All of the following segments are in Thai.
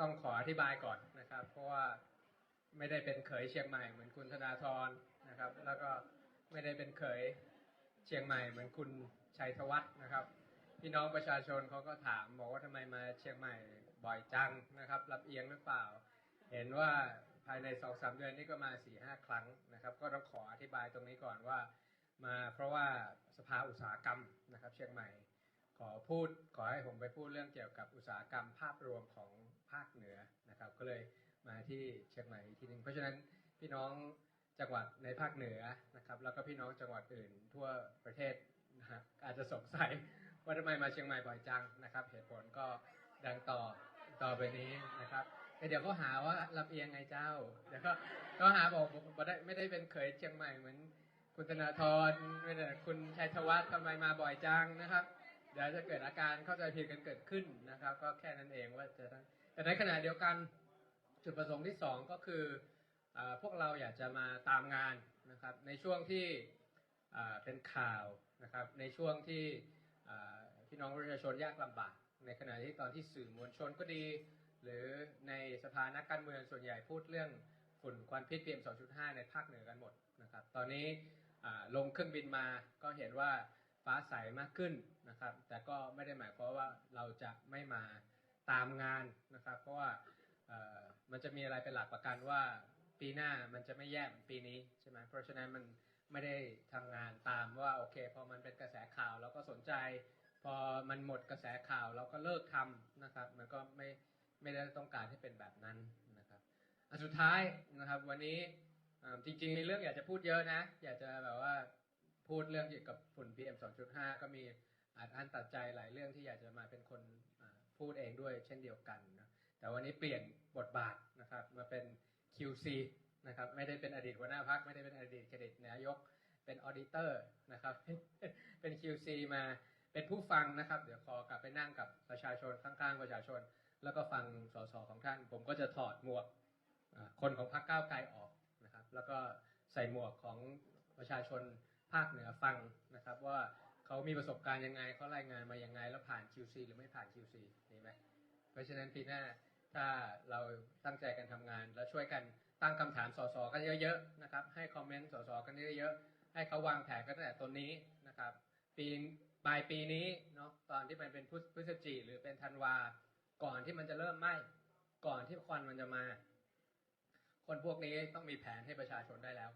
ต้องขออธิบายก่อนนะครับ เพราะว่าไม่ได้เป็นเขยเชียงใหม่เหมือนคุณธนาธรนะครับ แล้วก็ไม่ได้เป็นเขยเชียงใหม่เหมือนคุณชัยธวัฒน์นะครับ พี่น้องประชาชนเขาก็ถามบอกว่าทำไมมาเชียงใหม่บ่อยจังนะครับ รับเอียงหรือเปล่า เห็นว่าภายในสองสามเดือนนี้ก็มาสี่ห้าครั้งนะครับ ก็ต้องขออธิบายตรงนี้ก่อนว่า มาเพราะว่าสภาอุตสาหกรรมนะครับ เชียงใหม่ ขอพูดขอให้ผมไปพูดเรื่องเกี่ยวกับอุตสาหกรรมภาพรวมของภาคเหนือนะครับ ก็เลยมาที่เชียงใหม่อีกทีหนึ่งเพราะฉะนั้นพี่น้องจังหวัดในภาคเหนือนะครับ แล้วก็พี่น้องจังหวัดอื่นทั่วประเทศนะอาจจะสงสัยว่าทำไมมาเชียงใหม่บ่อยจังนะครับ เหตุผลก็ดังต่อต่อไปนี้นะครับแต่เดี๋ยวก็หาว่าลำเอียงไงเจ้าเดี๋ยวก็ก็หาบอกว่ได้ไม่ได้เป็นเขยเชียงใหม่เหมือนคุณธนาธรไม่ได้คุณชัยธวัฒน์ทำไมมาบ่อยจังนะครับ ดี๋ยวจะเกิดอาการเข้าใจผิดกันเกิดขึ้นนะครับ ก็แค่นั้นเองว่าจะแต่ในขณะเดียวกันจุดประสงค์ที่สองก็คืออพวกเราอยากจะมาตามงานนะครับ ในช่วงที่เป็นข่าวนะครับ ในช่วงที่พี่น้องประชาชนยากลำบาก ในขณะที่ตอนที่สื่อมวลชนก็ดี หรือในสภานักการเมืองส่วนใหญ่พูดเรื่องฝุ่นควันพิษ PM 2.5 ในภาคเหนือกันหมดนะครับ ตอนนี้ลงเครื่องบินมาก็เห็นว่า ฟ้าใสมากขึ้นนะครับ แต่ก็ไม่ได้หมายความว่าเราจะไม่มาตามงานนะครับ เพราะว่ามันจะมีอะไรเป็นหลักประกันว่าปีหน้ามันจะไม่แย่เหมือนปีนี้ใช่ไหมเพราะฉะนั้นมันไม่ได้ทำงานตามว่าโอเคพอมันเป็นกระแสข่าวเราก็สนใจ พอมันหมดกระแสข่าวเราก็เลิกทำนะครับ มันก็ไม่ไม่ได้ต้องการให้เป็นแบบนั้นนะครับอันสุดท้ายนะครับวันนี้จริงๆมีเรื่องอยากจะพูดเยอะนะ อยากจะแบบว่า พูดเรื่องเกี่ยวกับฝุ่น PM 2.5 ก็มีอาจอันตัดใจหลายเรื่องที่อยากจะมาเป็นคนพูดเองด้วยเช่นเดียวกันนะแต่วันนี้เปลี่ยนบทบาทนะครับมาเป็น QC นะครับไม่ได้เป็นอดีตหัวหน้าพักไม่ได้เป็นอดีตเครดิตนายกเป็นออดิเตอร์นะครับเป็น QC มาเป็นผู้ฟังนะครับ เดี๋ยวขอกลับไปนั่งกับประชาชนข้างๆประชาชน แล้วก็ฟังสสของท่าน ผมก็จะถอดหมวกคนของพรรคก้าวไกลออกนะครับ แล้วก็ใส่หมวกของประชาชน ภาคเหนือฟังนะครับว่าเขามีประสบการณ์ยังไงเขารายงานมายังไง แล้วผ่าน QC หรือไม่ผ่าน QC นี่ไหมเพราะฉะนั้นปีหน้าถ้าเราตั้งใจกันทำงาน แล้วช่วยกันตั้งคำถามสสกันเยอะๆนะครับให้คอมเมนต์สสกันเยอะๆให้เขาวางแผนกันตั้งแต่ตนนี้นะครับ ปีปลายปีนี้เนาะตอนที่มันเป็นพฤศจิหรือเป็นธันวา ก่อนที่มันจะเริ่มไหม้ก่อนที่ควันมันจะมา คนพวกนี้ต้องมีแผนให้ประชาชนได้แล้ว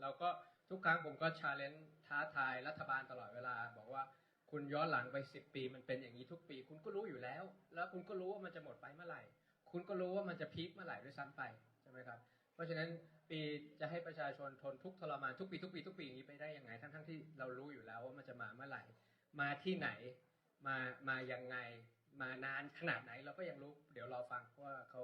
เราก็ ทุกครั้งผมก็ชาเลนจ์ท้าทายรัฐบาลตลอดเวลา บอกว่าคุณย้อนหลังไปสิบปี มันเป็นอย่างนี้ทุกปี คุณก็รู้อยู่แล้ว แล้วคุณก็รู้ว่ามันจะหมดไปเมื่อไหร่ คุณก็รู้ว่ามันจะพีคเมื่อไหร่ด้วยซ้ำไปใช่ไหมครับเพราะฉะนั้นปีจะให้ประชาชนทนทุกทรมานทุกปีทุกปีทุกปีอย่างนี้ไปได้ยังไง ทั้งทั้งๆที่เรารู้อยู่แล้วว่ามันจะมาเมื่อไหร่ มาที่ไหนมามายังไงมานานขนาดไหนเราก็ยังรู้ เดี๋ยวรอฟังว่าเขา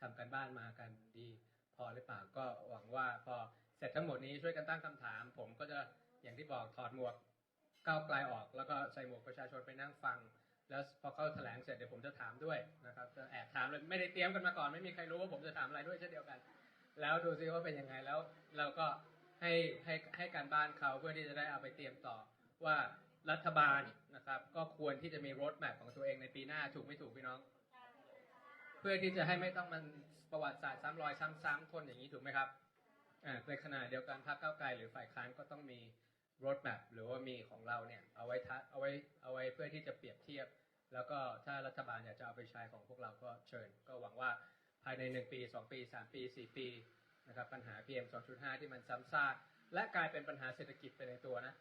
ทำกันบ้านมากันดี พอหรือเปล่าก็หวังว่าพอ เสร็จทั้งหมดนี้ช่วยกันตั้งคำถาม ผมก็จะอย่างที่บอกถอดหมวกก้าวไกลออก แล้วก็ใส่หมวกประชาชนไปนั่งฟัง แล้วพอเขาแถลงเสร็จเดี๋ยวผมจะถามด้วยนะครับจะแอบถามเลยไม่ได้เตรียมกันมาก่อนไม่มีใครรู้ว่าผมจะถามอะไรด้วยเช่นเดียวกัน แล้วดูซิว่าเป็นยังไงแล้ว เราก็ให้ให้ให้การบ้านเขาเพื่อที่จะได้เอาไปเตรียมต่อว่ารัฐบาลนะครับก็ควรที่จะมีรถแมพของตัวเองในปีหน้าถูกไม่ถูกพี่น้อง เพื่อที่จะให้ไม่ต้องมันประวัติศาสตร์ซ้ำรอยซ้ำๆคนอย่างนี้ถูกไหมครับ ในขณะเดียวกันพรรคก้าวไกลหรือฝ่ายค้านก็ต้องมีรถแมพหรือว่ามีของเราเนี่ยเอาไว้ทัเอาไว้เอาไว้เพื่อที่จะเปรียบเทียบ แล้วก็ถ้ารัฐบาลอยากจะเอาไปใช้ของพวกเราก็เชิญ ก็หวังว่าภายใน 1 ปี 2 ปี 3 ปี 4 ปีนะครับปัญหา PM 2.5 ที่มันซ้ำซากและกลายเป็นปัญหาเศรษฐกิจไปในตัวนะ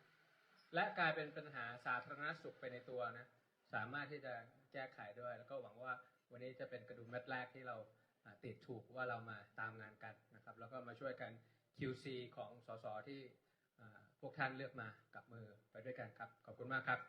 และกลายเป็นปัญหาสาธารณสุขไปในตัวนะสามารถที่จะแก้ไขด้วย แล้วก็หวังว่าวันนี้จะเป็นกระดุมเม็ดแรกที่เรา ติดถูกว่าเรามาตามงานกันนะครับ แล้วก็มาช่วยกัน QC ของสสที่อ่าพวกท่านเลือกมากับมือไปด้วยกันครับ ขอบคุณมากครับ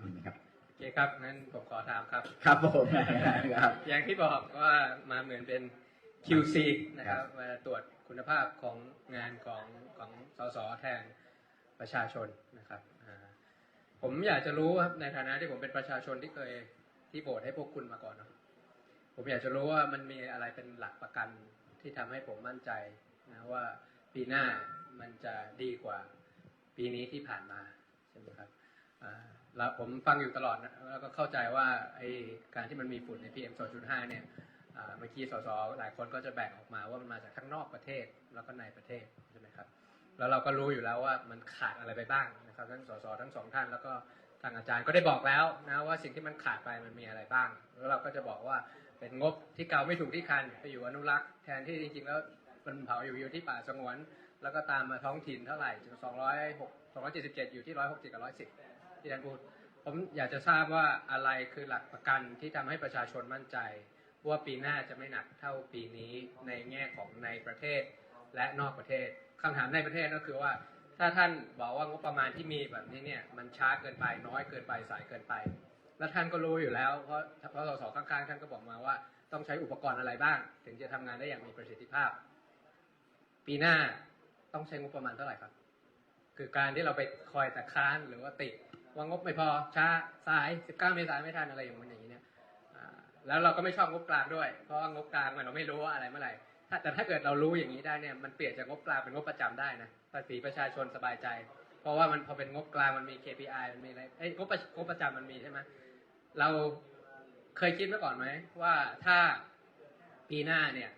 มีไหมครับโอเคครับ งั้นผมขอถามครับ ครับผมครับอย่างที่บอกว่ามาเหมือนเป็น QC นะครับครับมาตรวจคุณภาพของงานของของสสแทนประชาชนนะครับอ่าผมอยากจะรู้ครับในฐานะที่ผมเป็นประชาชนที่เคยที่โบสให้พวกคุณมาก่อนเนาะผมอยากจะรู้ว่ามันมีอะไรเป็นหลักประกันที่ทำให้ผมมั่นใจนะว่าปีหน้ามันจะดีกว่าปีนี้ที่ผ่านมาใช่ไหมครับอ่าแล้วผมฟังอยู่ตลอดนะแล้วก็เข้าใจว่าไอการที่มันมีฝุ่นใน PM 2.5 เนี่ยอ่า เมื่อกี้สสหลายคนก็จะแบ่งออกมาว่ามันมาจากข้างนอกประเทศแล้วก็ในประเทศใช่ไหมครับ แล้วเราก็รู้อยู่แล้วว่ามันขาดอะไรไปบ้างนะครับทั้งสสทั้งสองท่านแล้วก็ทางอาจารย์ก็ได้บอกแล้วนะว่าสิ่งที่มันขาดไปมันมีอะไรบ้าง แล้วเราก็จะบอกว่าเป็นงบที่เก่าไม่ถูกที่คันไปอยู่อนุรักษ์แทนที่จริงๆแล้วมันเผาอยู่อยู่ที่ป่าสงวน แล้วก็ตามมาท้องถิ่นเท่าไหร่ถึง206 277องร้อยเจ็ดสิบเจ็ดอยู่ที่160กับ110ที่ท่านพูดผมอยากจะทราบว่าอะไรคือหลักประกันที่ทำให้ประชาชนมั่นใจ ว่าปีหน้าจะไม่หนักเท่าปีนี้ในแง่ของในประเทศและนอกประเทศคำถามในประเทศก็คือว่า ถ้าท่านบอกว่างบประมาณที่มีแบบนี้เนี่ยมันช้าเกินไปน้อยเกินไปสายเกินไป แล้วท่านก็รู้อยู่แล้ว เพราะเพราะสสข้างๆท่านก็บอกมาว่า ต้องใช้อุปกรณ์อะไรบ้าง ถึงจะทำงานได้อย่างมีประสิทธิภาพ ปีหน้าต้องใช้งบประมาณเท่าไหร่ครับ คือการที่เราไปคอยแต่ค้านหรือว่าติดว่างบไม่พอช้าสาย 19 เมษายนไม่ทันอะไรอย่างมัน แล้วเราก็ไม่ชอบงบกลางด้วย เพราะงบกลางมันเราไม่รู้ว่าอะไรเมื่อไหร่ถ้าแต่ถ้าเกิดเรารู้อย่างนี้ได้เนี่ยมันเปลี่ยนจากงบกลางเป็นงบประจำได้นะภาษีประชาชนสบายใจ เพราะว่ามันพอเป็นงบกลางมันมี KPI มันมีอะไรเอ้ยงบประงบประจำมันมีใช่ไหมเราเคยคิดมาก่อนไหมว่าถ้าปีหน้าเนี่ย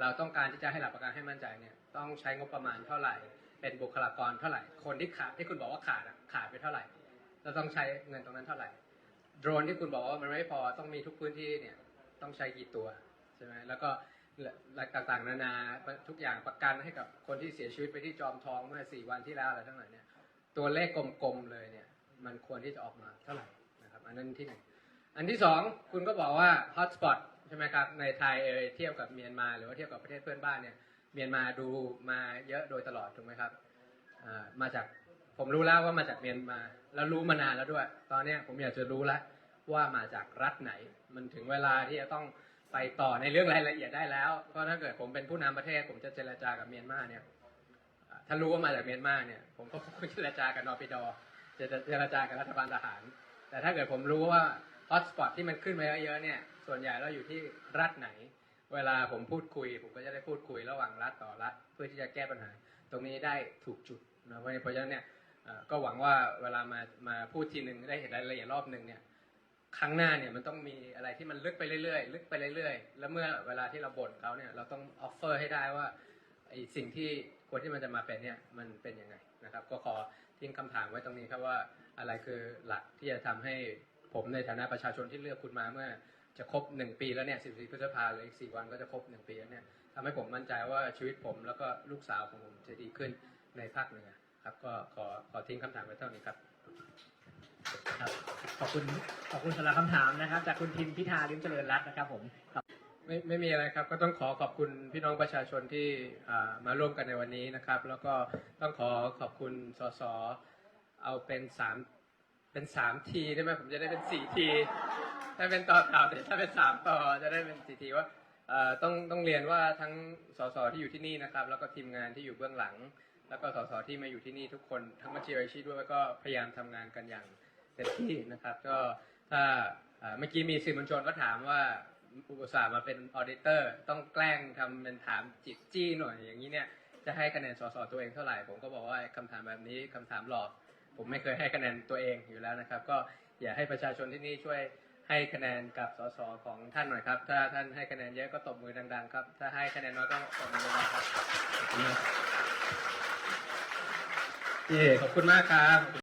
เราต้องการที่จะให้หลักประกันให้มั่นใจเนี่ยต้องใช้งบประมาณเท่าไหร่ เป็นบุคลากรเท่าไหร่ คนที่ขาดที่คุณบอกว่าขาดขาดไปเท่าไหร่ เราต้องใช้เงินตรงนั้นเท่าไหร่ โดรนที่คุณบอกว่ามันไม่พอต้องมีทุกพื้นที่เนี่ยต้องใช้กี่ตัวใช่ไหมแล้วก็ต่างๆนานาทุกอย่างประกันให้กับคนที่เสียชีวิตไปที่จอมทองเมื่อสี่วันที่แล้วอะไรทั้งหลายเนี่ยตัวเลขกลมๆเลยเนี่ยมันควรที่จะออกมาเท่าไหร่นะครับอันนั้นที่หนึ่งอันที่สองคุณก็บอกว่าฮอตสปอตใช่ไหมครับในไทยเอยเทียบกับเมียนมา หรือว่าเทียบกับประเทศเพื่อนบ้านเนี่ยเมียนมาดูมาเยอะโดยตลอดถูกไหมครับมาจาก ผมรู้แล้วว่ามาจากเมียนมา แล้วรู้มานานแล้วด้วย ตอนเนี้ยผมอยากจะรู้แล้วว่ามาจากรัฐไหน มันถึงเวลาที่จะต้องไปต่อในเรื่องรายละเอียดได้แล้วเพราะถ้าเกิดผมเป็นผู้นำประเทศ ผมจะเจรจากับเมียนมาเนี่ยถ้ารู้ว่ามาจากเมียนมาเนี่ยผมก็คงเจรจากับนอปิดอจะเจรจากับรัฐบาลทหาร แต่ถ้าเกิดผมรู้ว่าฮอตสปอตที่มันขึ้นมาเยอะๆเนี่ยส่วนใหญ่เราอยู่ที่รัฐไหน เวลาผมพูดคุย ผมก็จะได้พูดคุยระหว่างรัฐต่อรัฐ เพื่อที่จะแก้ปัญหา ตรงนี้ได้ถูกจุดนะเพราะฉะนั้นเนี่ย ก็หวังว่าเวลามามาพูดทีหนึ่งได้เห็นรายละเอียดรอบหนึ่งเนี่ยครั้งหน้าเนี่ยมันต้องมีอะไรที่มันลึกไปเรื่อยๆลึกไปเรื่อยๆ แล้วเมื่อเวลาที่เราบ่นเขาเนี่ยเราต้องออฟเฟอร์ให้ได้ว่าไอสิ่งที่ควรที่มันจะมาเป็นเนี่ยมันเป็นยังไงนะครับ ก็ขอทิ้งคำถามไว้ตรงนี้ครับว่าอะไรคือหลักที่จะทำให้ผมในฐานะประชาชนที่เลือกคุณมาเมื่อจะครบหนึ่งปีแล้วเนี่ย 14 พฤษภาหรืออีก 4 วันก็จะครบหนึ่งปีแล้วเนี่ยทำให้ผมมั่นใจว่าชีวิตผมแล้วก็ลูกสาวของผมจะดีขึ้นในภาคเหนือ ครับก็ขอขอทิ้งคำถามไว้เท่านี้ครับครับขอบคุณขอบคุณสำหรับคำถามนะครับ จากคุณทิมพิธาลิมเจริญรัตน์นะครับผมไม่ไม่มีอะไรครับ ก็ต้องขอขอบคุณพี่น้องประชาชนที่อ่ามาร่วมกันในวันนี้นะครับ แล้วก็ต้องขอขอบคุณสสเอาเป็นสามเป็นสามทีได้ไหมผมจะได้เป็นสี่ทีถ้าเป็นต่อข่าวแต่ถ้าเป็นสามต่อจะได้เป็นสี่ทีว่าเอ่อต้องต้องเรียนว่าทั้งสสที่อยู่ที่นี่นะครับ แล้วก็ทีมงานที่อยู่เบื้องหลัง แล้วก็สสที่มาอยู่ที่นี่ทุกคนทั้งบัญชีรายชื่อด้วยก็พยายามทำงานกันอย่างเต็มที่นะครับ ก็ถ้าเมื่อกี้มีสื่อมวลชนก็ถามว่าอุตส่าห์มาเป็นออเดเตอร์ ต้องแกล้งทำเป็นถามจิตจี้หน่อยอย่างนี้เนี่ยจะให้คะแนนสสตัวเองเท่าไหร่ ผมก็บอกว่าคำถามแบบนี้คำถามหลอก ผมไม่เคยให้คะแนนตัวเองอยู่แล้วนะครับ ก็อยากให้ประชาชนที่นี่ช่วยให้คะแนนกับสสของท่านหน่อยครับ ถ้าท่านให้คะแนนเยอะก็ตบมือดังๆครับ ถ้าให้คะแนนน้อยก็ตบมือดังๆครับ เย่ขอบคุณมากครับ